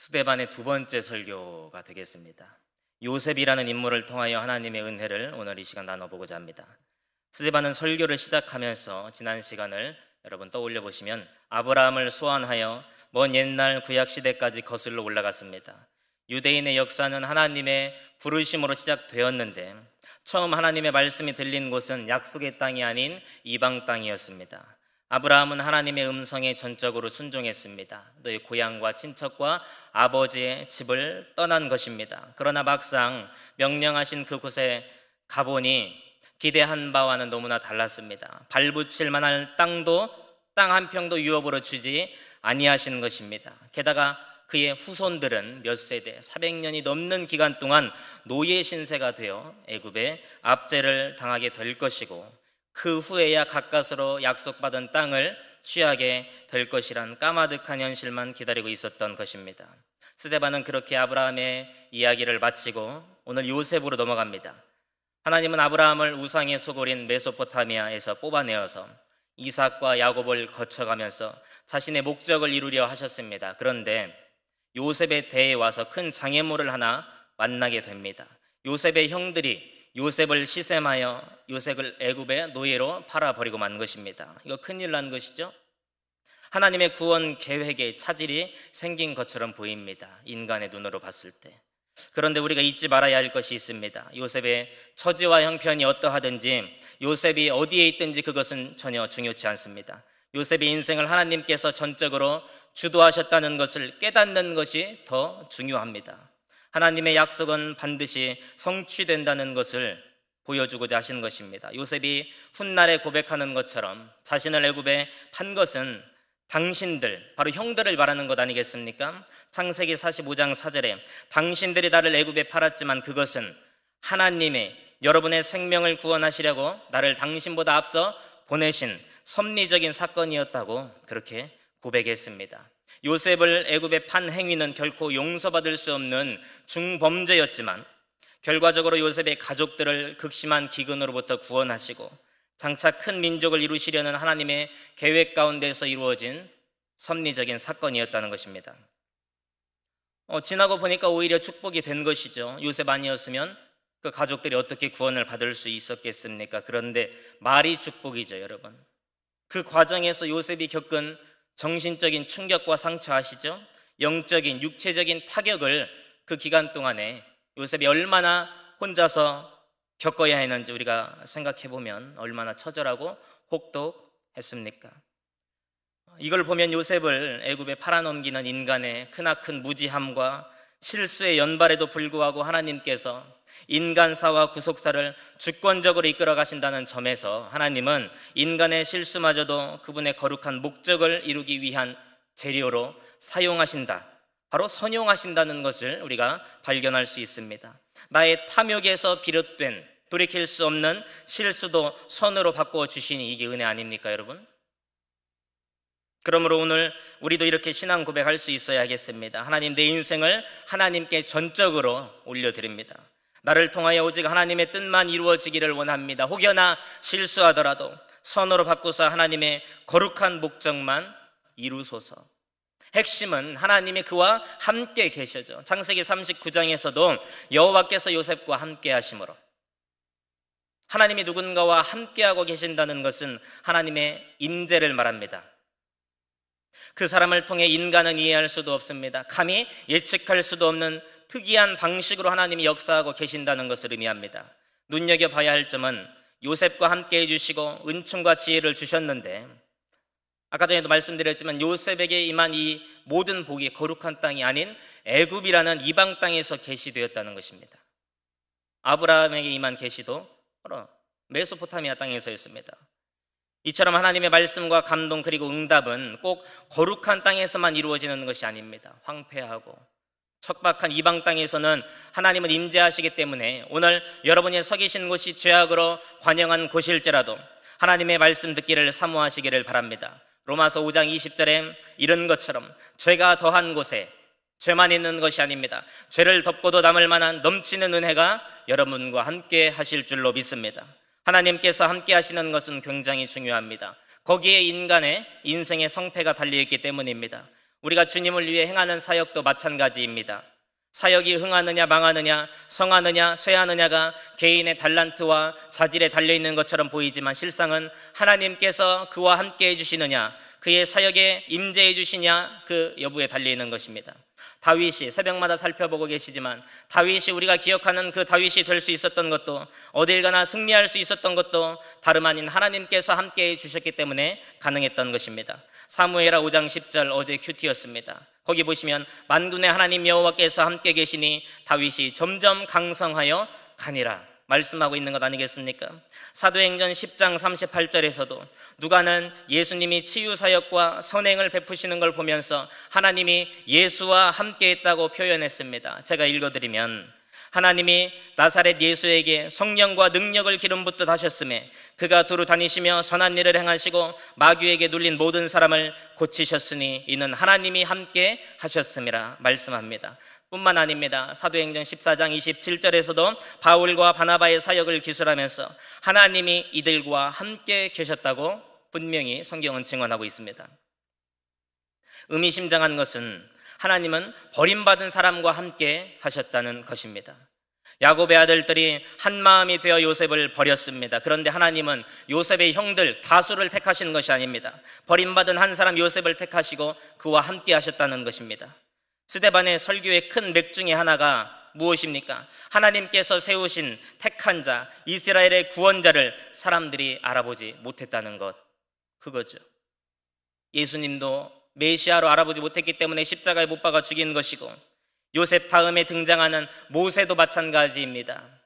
스데반의 두 번째 설교가 되겠습니다. 요셉이라는 인물을 통하여 하나님의 은혜를 오늘 이 시간 나눠보고자 합니다. 스데반은 설교를 시작하면서 지난 시간을 여러분 떠올려 보시면 아브라함을 소환하여 먼 옛날 구약 시대까지 거슬러 올라갔습니다. 유대인의 역사는 하나님의 부르심으로 시작되었는데 처음 하나님의 말씀이 들린 곳은 약속의 땅이 아닌 이방 땅이었습니다. 아브라함은 하나님의 음성에 전적으로 순종했습니다. 너의 고향과 친척과 아버지의 집을 떠난 것입니다. 그러나 막상 명령하신 그곳에 가보니 기대한 바와는 너무나 달랐습니다. 발붙일 만한 땅도 땅 한 평도 유업으로 주지 아니하신 것입니다. 게다가 그의 후손들은 몇 세대, 400년이 넘는 기간 동안 노예 신세가 되어 애굽의 압제를 당하게 될 것이고 그 후에야 가까스로 약속받은 땅을 취하게 될 것이란 까마득한 현실만 기다리고 있었던 것입니다. 스데반은 그렇게 아브라함의 이야기를 마치고 오늘 요셉으로 넘어갑니다. 하나님은 아브라함을 우상의 소굴인 메소포타미아에서 뽑아내어서 이삭과 야곱을 거쳐가면서 자신의 목적을 이루려 하셨습니다. 그런데 요셉의 대에 와서 큰 장애물을 하나 만나게 됩니다. 요셉의 형들이 요셉을 시샘하여 요셉을 애굽의 노예로 팔아버리고 만 것입니다. 이거 큰일 난 것이죠. 하나님의 구원 계획에 차질이 생긴 것처럼 보입니다. 인간의 눈으로 봤을 때. 그런데 우리가 잊지 말아야 할 것이 있습니다. 요셉의 처지와 형편이 어떠하든지 요셉이 어디에 있든지 그것은 전혀 중요치 않습니다. 요셉의 인생을 하나님께서 전적으로 주도하셨다는 것을 깨닫는 것이 더 중요합니다. 하나님의 약속은 반드시 성취된다는 것을 보여주고자 하신 것입니다. 요셉이 훗날에 고백하는 것처럼 자신을 애굽에 판 것은 당신들, 바로 형들을 말하는 것 아니겠습니까? 창세기 45장 4절에 당신들이 나를 애굽에 팔았지만 그것은 하나님의 여러분의 생명을 구원하시려고 나를 당신보다 앞서 보내신 섭리적인 사건이었다고 그렇게 고백했습니다. 요셉을 애굽에 판 행위는 결코 용서받을 수 없는 중범죄였지만 결과적으로 요셉의 가족들을 극심한 기근으로부터 구원하시고 장차 큰 민족을 이루시려는 하나님의 계획 가운데서 이루어진 섭리적인 사건이었다는 것입니다. 어, 지나고 보니까 오히려 축복이 된 것이죠. 요셉 아니었으면 그 가족들이 어떻게 구원을 받을 수 있었겠습니까? 그런데 말이 축복이죠, 여러분. 그 과정에서 요셉이 겪은 정신적인 충격과 상처 아시죠? 영적인, 육체적인 타격을 그 기간 동안에 요셉이 얼마나 혼자서 겪어야 했는지 우리가 생각해 보면 얼마나 처절하고 혹독했습니까? 이걸 보면 요셉을 애굽에 팔아넘기는 인간의 크나큰 무지함과 실수의 연발에도 불구하고 하나님께서 인간사와 구속사를 주권적으로 이끌어 가신다는 점에서 하나님은 인간의 실수마저도 그분의 거룩한 목적을 이루기 위한 재료로 사용하신다. 바로 선용하신다는 것을 우리가 발견할 수 있습니다. 나의 탐욕에서 비롯된 돌이킬 수 없는 실수도 선으로 바꾸어 주시니 이게 은혜 아닙니까, 여러분? 그러므로 오늘 우리도 이렇게 신앙 고백할 수 있어야 하겠습니다. 하나님 내 인생을 하나님께 전적으로 올려드립니다. 나를 통하여 오직 하나님의 뜻만 이루어지기를 원합니다. 혹여나 실수하더라도 선으로 바꾸사 하나님의 거룩한 목적만 이루소서. 핵심은 하나님이 그와 함께 계셔죠. 창세기 39장에서도 여호와께서 요셉과 함께 하심으로 하나님이 누군가와 함께하고 계신다는 것은 하나님의 임재를 말합니다. 그 사람을 통해 인간은 이해할 수도 없습니다. 감히 예측할 수도 없는 특이한 방식으로 하나님이 역사하고 계신다는 것을 의미합니다. 눈여겨봐야 할 점은 요셉과 함께 해주시고 은총과 지혜를 주셨는데 아까 전에도 말씀드렸지만 요셉에게 임한 이 모든 복이 거룩한 땅이 아닌 애굽이라는 이방 땅에서 계시되었다는 것입니다. 아브라함에게 임한 계시도 메소포타미아 땅에서였습니다. 이처럼 하나님의 말씀과 감동 그리고 응답은 꼭 거룩한 땅에서만 이루어지는 것이 아닙니다. 황폐하고 척박한 이방 땅에서는 하나님은 임재하시기 때문에 오늘 여러분이 서 계신 곳이 죄악으로 관영한 곳일지라도 하나님의 말씀 듣기를 사모하시기를 바랍니다. 로마서 5장 20절에 이런 것처럼 죄가 더한 곳에 죄만 있는 것이 아닙니다. 죄를 덮고도 남을 만한 넘치는 은혜가 여러분과 함께 하실 줄로 믿습니다. 하나님께서 함께 하시는 것은 굉장히 중요합니다. 거기에 인간의 인생의 성패가 달려 있기 때문입니다. 우리가 주님을 위해 행하는 사역도 마찬가지입니다. 사역이 흥하느냐 망하느냐 성하느냐 쇠하느냐가 개인의 달란트와 자질에 달려 있는 것처럼 보이지만 실상은 하나님께서 그와 함께 해 주시느냐 그의 사역에 임재해 주시냐 그 여부에 달려 있는 것입니다. 다윗이 새벽마다 살펴보고 계시지만 다윗이 우리가 기억하는 그 다윗이 될 수 있었던 것도 어딜 가나 승리할 수 있었던 것도 다름 아닌 하나님께서 함께 해 주셨기 때문에 가능했던 것입니다. 사무엘하 5장 10절 어제 큐티였습니다. 거기 보시면 만군의 하나님 여호와께서 함께 계시니 다윗이 점점 강성하여 가니라 말씀하고 있는 것 아니겠습니까? 사도행전 10장 38절에서도 누가는 예수님이 치유 사역과 선행을 베푸시는 걸 보면서 하나님이 예수와 함께 했다고 표현했습니다. 제가 읽어 드리면 하나님이 나사렛 예수에게 성령과 능력을 기름 붓듯 하셨음에 그가 두루 다니시며 선한 일을 행하시고 마귀에게 눌린 모든 사람을 고치셨으니 이는 하나님이 함께 하셨음이라 말씀합니다. 뿐만 아닙니다. 사도행전 14장 27절에서도 바울과 바나바의 사역을 기술하면서 하나님이 이들과 함께 계셨다고 분명히 성경은 증언하고 있습니다. 의미심장한 것은 하나님은 버림받은 사람과 함께 하셨다는 것입니다. 야곱의 아들들이 한 마음이 되어 요셉을 버렸습니다. 그런데 하나님은 요셉의 형들 다수를 택하신 것이 아닙니다. 버림받은 한 사람 요셉을 택하시고 그와 함께 하셨다는 것입니다. 스데반의 설교의 큰 맥 중에 하나가 무엇입니까? 하나님께서 세우신 택한 자, 이스라엘의 구원자를 사람들이 알아보지 못했다는 것. 그거죠. 예수님도 메시아로 알아보지 못했기 때문에 십자가에 못 박아 죽인 것이고 요셉 다음에 등장하는 모세도 마찬가지입니다.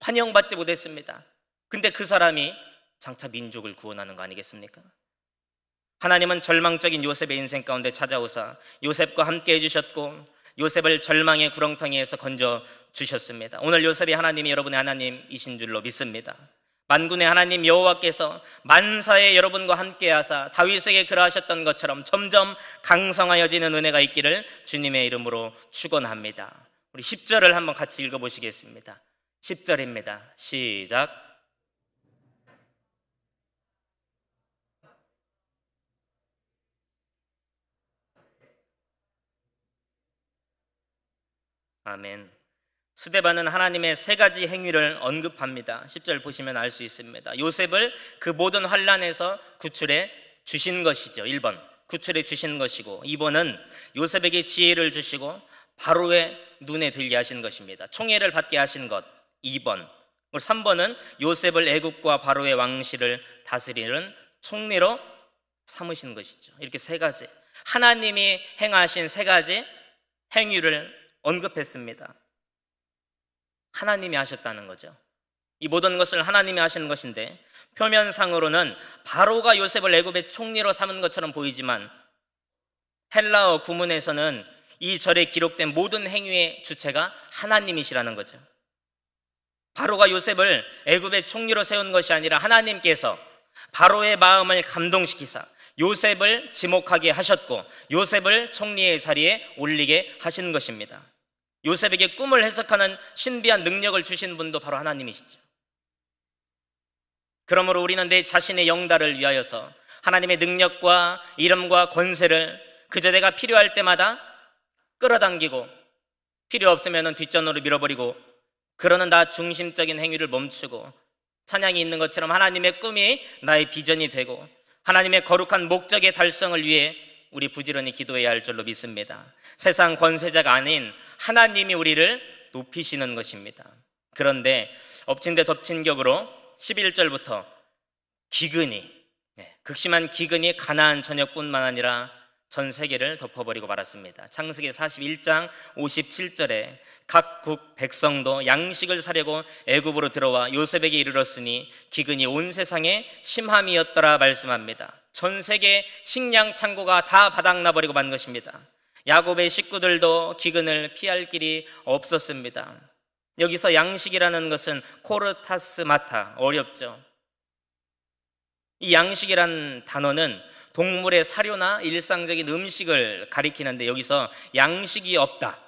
환영받지 못했습니다. 근데 그 사람이 장차 민족을 구원하는 거 아니겠습니까? 하나님은 절망적인 요셉의 인생 가운데 찾아오사 요셉과 함께 해주셨고 요셉을 절망의 구렁텅이에서 건져 주셨습니다. 오늘 요셉이 하나님이 여러분의 하나님이신 줄로 믿습니다. 만군의 하나님 여호와께서 만사에 여러분과 함께 하사 다윗에게 그러하셨던 것처럼 점점 강성하여지는 은혜가 있기를 주님의 이름으로 축원합니다. 우리 10절을 한번 같이 읽어 보시겠습니다. 10절입니다. 시작. 아멘. 스데반은 하나님의 세 가지 행위를 언급합니다. 10절 보시면 알 수 있습니다. 요셉을 그 모든 환란에서 구출해 주신 것이죠. 1번. 구출해 주신 것이고 2번은 요셉에게 지혜를 주시고 바로의 눈에 들게 하신 것입니다. 총애를 받게 하신 것. 2번. 3번은 요셉을 애굽과 바로의 왕실을 다스리는 총리로 삼으신 것이죠. 이렇게 세 가지. 하나님이 행하신 세 가지 행위를 언급했습니다. 하나님이 하셨다는 거죠. 이 모든 것을 하나님이 하시는 것인데 표면상으로는 바로가 요셉을 애굽의 총리로 삼은 것처럼 보이지만 헬라어 구문에서는 이 절에 기록된 모든 행위의 주체가 하나님이시라는 거죠. 바로가 요셉을 애굽의 총리로 세운 것이 아니라 하나님께서 바로의 마음을 감동시키사 요셉을 지목하게 하셨고 요셉을 총리의 자리에 올리게 하신 것입니다. 요셉에게 꿈을 해석하는 신비한 능력을 주신 분도 바로 하나님이시죠. 그러므로 우리는 내 자신의 영달을 위하여서 하나님의 능력과 이름과 권세를 그저 내가 필요할 때마다 끌어당기고 필요 없으면 뒷전으로 밀어버리고 그러는 나 중심적인 행위를 멈추고 찬양이 있는 것처럼 하나님의 꿈이 나의 비전이 되고 하나님의 거룩한 목적의 달성을 위해 우리 부지런히 기도해야 할 줄로 믿습니다. 세상 권세자가 아닌 하나님이 우리를 높이시는 것입니다. 그런데 엎친 데 덮친 격으로 11절부터 기근이 네, 극심한 기근이 가나안 전역뿐만 아니라 전 세계를 덮어버리고 말았습니다. 창세기 41장 57절에 각국 백성도 양식을 사려고 애굽으로 들어와 요셉에게 이르렀으니 기근이 온 세상에 심함이었더라 말씀합니다. 전 세계 식량 창고가 다 바닥나 버리고 만 것입니다. 야곱의 식구들도 기근을 피할 길이 없었습니다. 여기서 양식이라는 것은 코르타스 마타 어렵죠. 이 양식이란 단어는 동물의 사료나 일상적인 음식을 가리키는데 여기서 양식이 없다.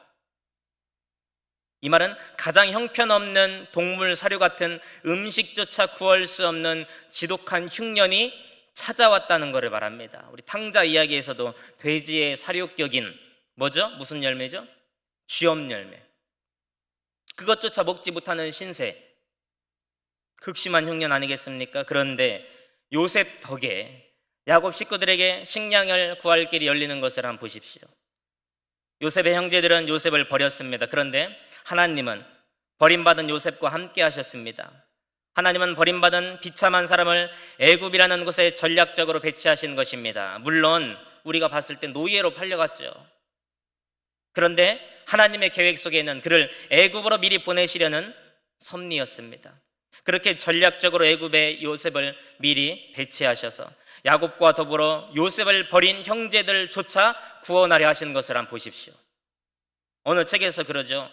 이 말은 가장 형편없는 동물 사료 같은 음식조차 구할 수 없는 지독한 흉년이 찾아왔다는 것을 말합니다. 우리 탕자 이야기에서도 돼지의 사육격인 뭐죠? 무슨 열매죠? 쥐엄 열매. 그것조차 먹지 못하는 신세. 극심한 흉년 아니겠습니까? 그런데 요셉 덕에 야곱 식구들에게 식량을 구할 길이 열리는 것을 한번 보십시오. 요셉의 형제들은 요셉을 버렸습니다. 그런데 하나님은 버림받은 요셉과 함께 하셨습니다. 하나님은 버림받은 비참한 사람을 애굽이라는 곳에 전략적으로 배치하신 것입니다. 물론 우리가 봤을 때 노예로 팔려갔죠. 그런데 하나님의 계획 속에는 그를 애굽으로 미리 보내시려는 섭리였습니다. 그렇게 전략적으로 애굽에 요셉을 미리 배치하셔서 야곱과 더불어 요셉을 버린 형제들조차 구원하려 하신 것을 한번 보십시오. 어느 책에서 그러죠.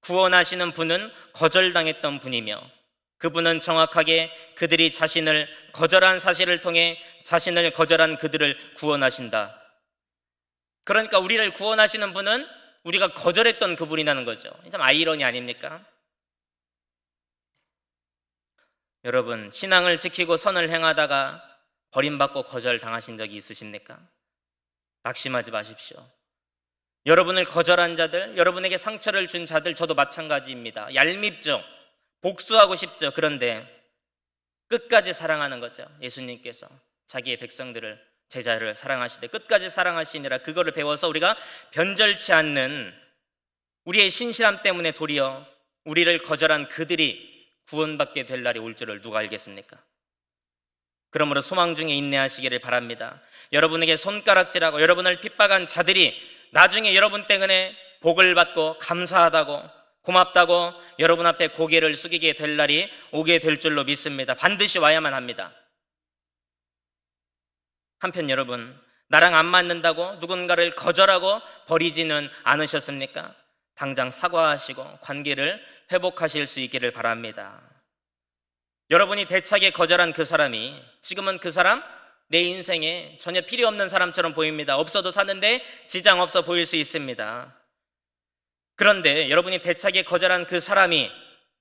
구원하시는 분은 거절당했던 분이며 그분은 정확하게 그들이 자신을 거절한 사실을 통해 자신을 거절한 그들을 구원하신다. 그러니까 우리를 구원하시는 분은 우리가 거절했던 그분이라는 거죠. 참 아이러니 아닙니까? 여러분, 신앙을 지키고 선을 행하다가 버림받고 거절당하신 적이 있으십니까? 낙심하지 마십시오. 여러분을 거절한 자들, 여러분에게 상처를 준 자들, 저도 마찬가지입니다. 얄밉죠. 복수하고 싶죠. 그런데 끝까지 사랑하는 거죠. 예수님께서 자기의 백성들을 제자를 사랑하시되 끝까지 사랑하시니라 그거를 배워서 우리가 변절치 않는 우리의 신실함 때문에 도리어 우리를 거절한 그들이 구원받게 될 날이 올 줄을 누가 알겠습니까? 그러므로 소망 중에 인내하시기를 바랍니다. 여러분에게 손가락질하고 여러분을 핍박한 자들이 나중에 여러분 때문에 복을 받고 감사하다고 고맙다고 여러분 앞에 고개를 숙이게 될 날이 오게 될 줄로 믿습니다. 반드시 와야만 합니다. 한편 여러분, 나랑 안 맞는다고 누군가를 거절하고 버리지는 않으셨습니까? 당장 사과하시고 관계를 회복하실 수 있기를 바랍니다. 여러분이 대차게 거절한 그 사람이 지금은 그 사람 내 인생에 전혀 필요 없는 사람처럼 보입니다. 없어도 사는데 지장 없어 보일 수 있습니다. 그런데 여러분이 대차게 거절한 그 사람이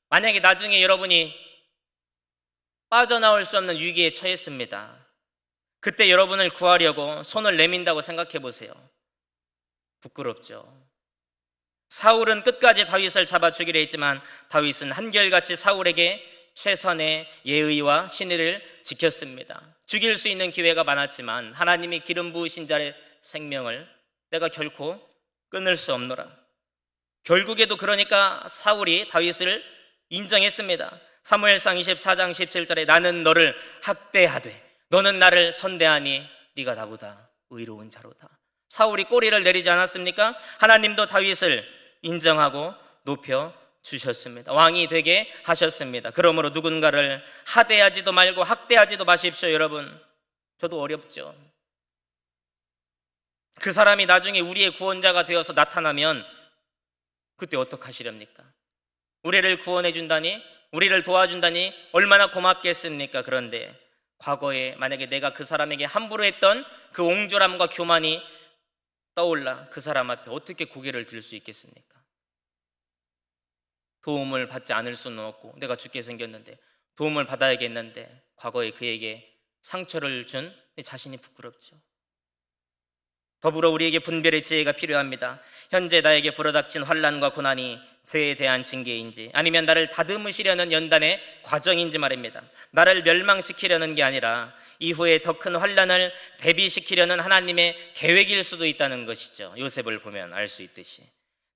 만약에 나중에 여러분이 빠져나올 수 없는 위기에 처했습니다. 그때 여러분을 구하려고 손을 내민다고 생각해 보세요. 부끄럽죠. 사울은 끝까지 다윗을 잡아 주기로 했지만 다윗은 한결같이 사울에게 최선의 예의와 신의를 지켰습니다. 죽일 수 있는 기회가 많았지만 하나님이 기름 부으신 자의 생명을 내가 결코 끊을 수 없노라. 결국에도 그러니까 사울이 다윗을 인정했습니다. 사무엘상 24장 17절에 나는 너를 학대하되 너는 나를 선대하니 네가 나보다 의로운 자로다. 사울이 꼬리를 내리지 않았습니까? 하나님도 다윗을 인정하고 높여 주셨습니다. 왕이 되게 하셨습니다. 그러므로 누군가를 하대하지도 말고 학대하지도 마십시오, 여러분. 저도 어렵죠. 그 사람이 나중에 우리의 구원자가 되어서 나타나면 그때 어떡하시렵니까? 우리를 구원해 준다니, 우리를 도와준다니 얼마나 고맙겠습니까? 그런데 과거에 만약에 내가 그 사람에게 함부로 했던 그 옹졸함과 교만이 떠올라 그 사람 앞에 어떻게 고개를 들 수 있겠습니까? 도움을 받지 않을 수는 없고 내가 죽게 생겼는데 도움을 받아야겠는데 과거에 그에게 상처를 준내 자신이 부끄럽죠. 더불어 우리에게 분별의 지혜가 필요합니다. 현재 나에게 불어닥친 환란과 고난이 죄에 대한 징계인지 아니면 나를 다듬으시려는 연단의 과정인지 말입니다. 나를 멸망시키려는 게 아니라 이후에 더 큰 환란을 대비시키려는 하나님의 계획일 수도 있다는 것이죠. 요셉을 보면 알 수 있듯이.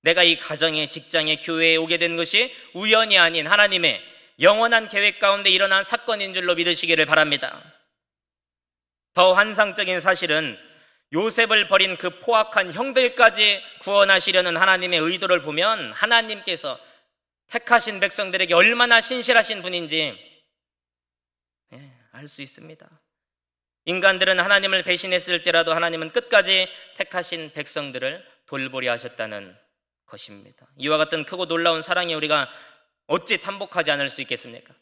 내가 이 가정에, 직장에, 교회에 오게 된 것이 우연이 아닌 하나님의 영원한 계획 가운데 일어난 사건인 줄로 믿으시기를 바랍니다. 더 환상적인 사실은 요셉을 버린 그 포악한 형들까지 구원하시려는 하나님의 의도를 보면 하나님께서 택하신 백성들에게 얼마나 신실하신 분인지 예, 알수 있습니다. 인간들은 하나님을 배신했을지라도 하나님은 끝까지 택하신 백성들을 돌보려 하셨다는 것입니다. 이와 같은 크고 놀라운 사랑이 우리가 어찌 탐복하지 않을 수 있겠습니까?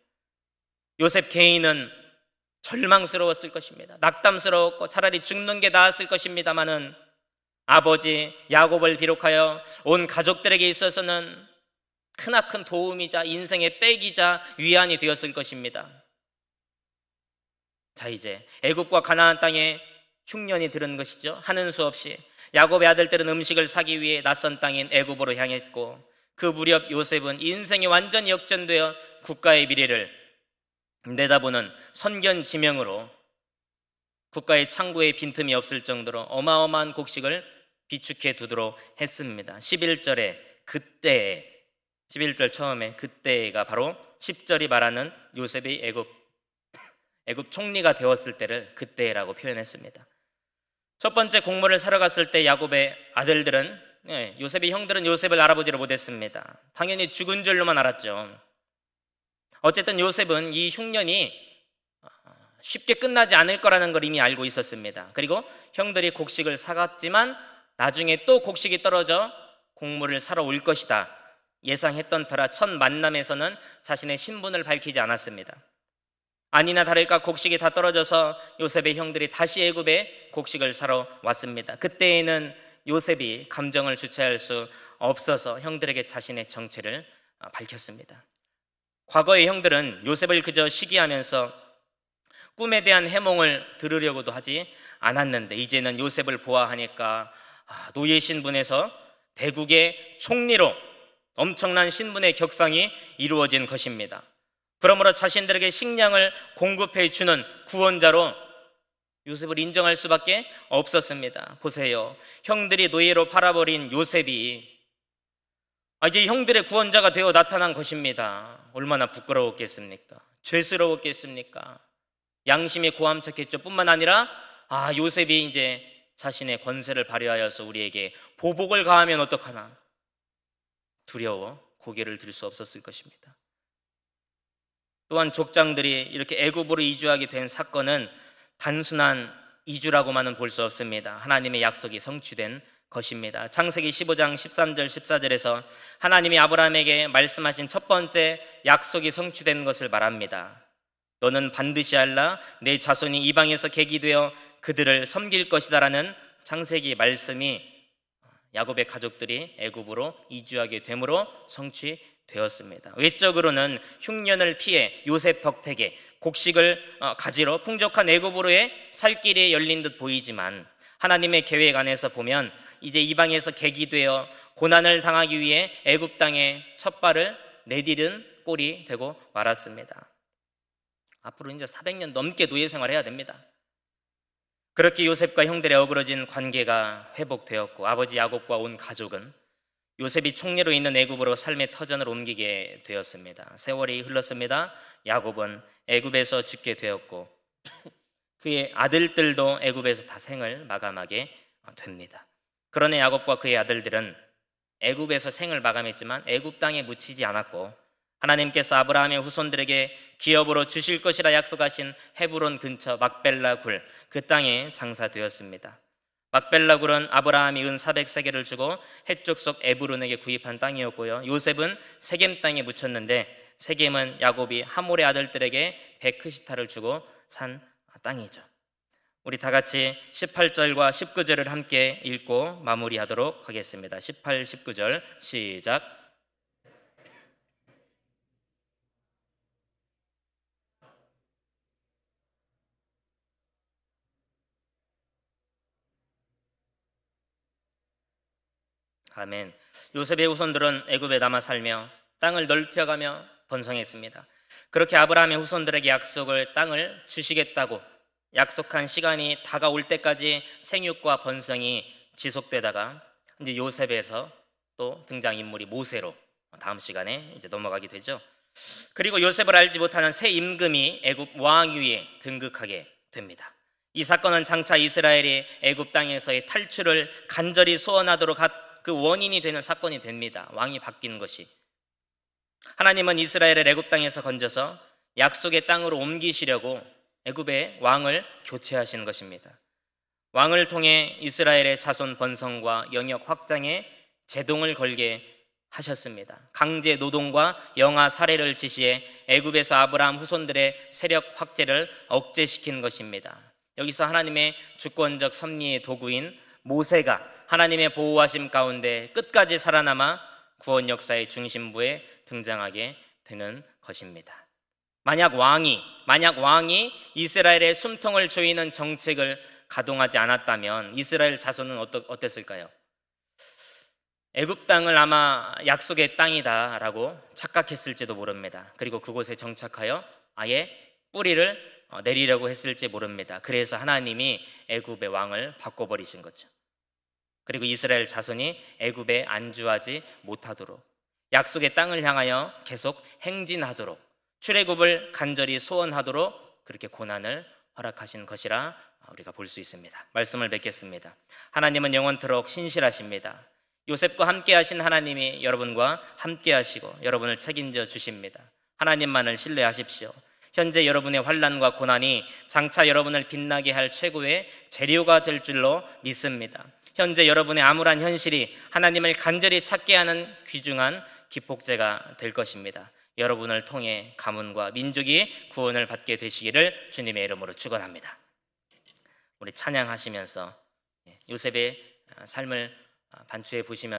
요셉 개인은 절망스러웠을 것입니다. 낙담스러웠고 차라리 죽는 게 나았을 것입니다마는 아버지 야곱을 비롯하여 온 가족들에게 있어서는 크나큰 도움이자 인생의 백이자 위안이 되었을 것입니다. 자 이제 애굽과 가나안 땅에 흉년이 들은 것이죠. 하는 수 없이 야곱의 아들들은 음식을 사기 위해 낯선 땅인 애굽으로 향했고 그 무렵 요셉은 인생이 완전히 역전되어 국가의 미래를 내다보는 선견 지명으로 국가의 창고에 빈틈이 없을 정도로 어마어마한 곡식을 비축해 두도록 했습니다. 11절에 그때 11절 처음에 그때가 바로 10절이 말하는 요셉이 애굽 애굽 총리가 되었을 때를 그때라고 표현했습니다. 첫 번째 곡물을 사러 갔을 때 야곱의 아들들은 예, 요셉의 형들은 요셉을 알아보지를 못했습니다. 당연히 죽은 줄로만 알았죠. 어쨌든 요셉은 이 흉년이 쉽게 끝나지 않을 거라는 걸 이미 알고 있었습니다. 그리고 형들이 곡식을 사갔지만 나중에 또 곡식이 떨어져 곡물을 사러 올 것이다. 예상했던 터라 첫 만남에서는 자신의 신분을 밝히지 않았습니다. 아니나 다를까 곡식이 다 떨어져서 요셉의 형들이 다시 애굽에 곡식을 사러 왔습니다. 그때에는 요셉이 감정을 주체할 수 없어서 형들에게 자신의 정체를 밝혔습니다. 과거의 형들은 요셉을 그저 시기하면서 꿈에 대한 해몽을 들으려고도 하지 않았는데 이제는 요셉을 보아하니까 아, 노예 신분에서 대국의 총리로 엄청난 신분의 격상이 이루어진 것입니다. 그러므로 자신들에게 식량을 공급해 주는 구원자로 요셉을 인정할 수밖에 없었습니다. 보세요. 형들이 노예로 팔아버린 요셉이 아, 이제 형들의 구원자가 되어 나타난 것입니다. 얼마나 부끄러웠겠습니까? 죄스러웠겠습니까? 양심이 고함쳤겠죠. 뿐만 아니라 아, 요셉이 이제 자신의 권세를 발휘하여서 우리에게 보복을 가하면 어떡하나? 두려워 고개를 들 수 없었을 것입니다. 또한 족장들이 이렇게 애굽으로 이주하게 된 사건은 단순한 이주라고만은 볼 수 없습니다. 하나님의 약속이 성취된 것입니다. 창세기 15장 13절 14절에서 하나님이 아브라함에게 말씀하신 첫 번째 약속이 성취된 것을 말합니다. 너는 반드시 알라 내 자손이 이방에서 객이 되어 그들을 섬길 것이다라는 창세기 말씀이 야곱의 가족들이 애굽으로 이주하게 되므로 성취되었습니다. 외적으로는 흉년을 피해 요셉 덕택에 곡식을 어, 가지러 풍족한 애굽으로의 살 길이 열린 듯 보이지만 하나님의 계획 안에서 보면 이제 이방에서 객이 되어 고난을 당하기 위해 애굽 땅에 첫 발을 내디른 꼴이 되고 말았습니다. 앞으로 이제 400년 넘게 노예 생활해야 됩니다. 그렇게 요셉과 형들의 어그러진 관계가 회복되었고 아버지 야곱과 온 가족은 요셉이 총리로 있는 애굽으로 삶의 터전을 옮기게 되었습니다. 세월이 흘렀습니다. 야곱은 애굽에서 죽게 되었고 그의 아들들도 애굽에서 다 생을 마감하게 됩니다. 그러나 야곱과 그의 아들들은 애굽에서 생을 마감했지만 애굽 땅에 묻히지 않았고 하나님께서 아브라함의 후손들에게 기업으로 주실 것이라 약속하신 헤브론 근처 막벨라 굴 그 땅에 장사되었습니다. 막벨라 굴은 아브라함이 은 400세계를 주고 해쪽 속 에브론에게 구입한 땅이었고요. 요셉은 세겜 땅에 묻혔는데 세겜은 야곱이 하몰의 아들들에게 베크시타를 주고 산 땅이죠. 우리 다 같이 18절과 19절을 함께 읽고 마무리하도록 하겠습니다. 18, 19절 시작. 아멘. 요셉의 후손들은 애굽에 남아 살며 땅을 넓혀가며 번성했습니다. 그렇게 아브라함의 후손들에게 약속을 땅을 주시겠다고 약속한 시간이 다가올 때까지 생육과 번성이 지속되다가 이제 요셉에서 또 등장 인물이 모세로 다음 시간에 이제 넘어가게 되죠. 그리고 요셉을 알지 못하는 새 임금이 애굽 왕 위에 등극하게 됩니다. 이 사건은 장차 이스라엘이 애굽 땅에서의 탈출을 간절히 소원하도록 그 원인이 되는 사건이 됩니다. 왕이 바뀐 것이. 하나님은 이스라엘을 애굽 땅에서 건져서 약속의 땅으로 옮기시려고 애굽의 왕을 교체하신 것입니다. 왕을 통해 이스라엘의 자손 번성과 영역 확장에 제동을 걸게 하셨습니다. 강제 노동과 영아 살해를 지시해 애굽에서 아브라함 후손들의 세력 확제를 억제시킨 것입니다. 여기서 하나님의 주권적 섭리의 도구인 모세가 하나님의 보호하심 가운데 끝까지 살아남아 구원 역사의 중심부에 등장하게 되는 것입니다. 만약 왕이 만약 왕이 이스라엘의 숨통을 조이는 정책을 가동하지 않았다면 이스라엘 자손은 어떠, 어땠을까요? 애굽 땅을 아마 약속의 땅이다라고 착각했을지도 모릅니다. 그리고 그곳에 정착하여 아예 뿌리를 어, 내리려고 했을지 모릅니다. 그래서 하나님이 애굽의 왕을 바꿔 버리신 거죠. 그리고 이스라엘 자손이 애굽에 안주하지 못하도록 약속의 땅을 향하여 계속 행진하도록 출애굽을 간절히 소원하도록 그렇게 고난을 허락하신 것이라 우리가 볼 수 있습니다. 말씀을 맺겠습니다. 하나님은 영원토록 신실하십니다. 요셉과 함께 하신 하나님이 여러분과 함께 하시고 여러분을 책임져 주십니다. 하나님만을 신뢰하십시오. 현재 여러분의 환란과 고난이 장차 여러분을 빛나게 할 최고의 재료가 될 줄로 믿습니다. 현재 여러분의 암울한 현실이 하나님을 간절히 찾게 하는 귀중한 기폭제가 될 것입니다. 여러분을 통해 가문과 민족이 구원을 받게 되시기를 주님의 이름으로 축원합니다. 우리 찬양하시면서 요셉의 삶을 반추해 보시면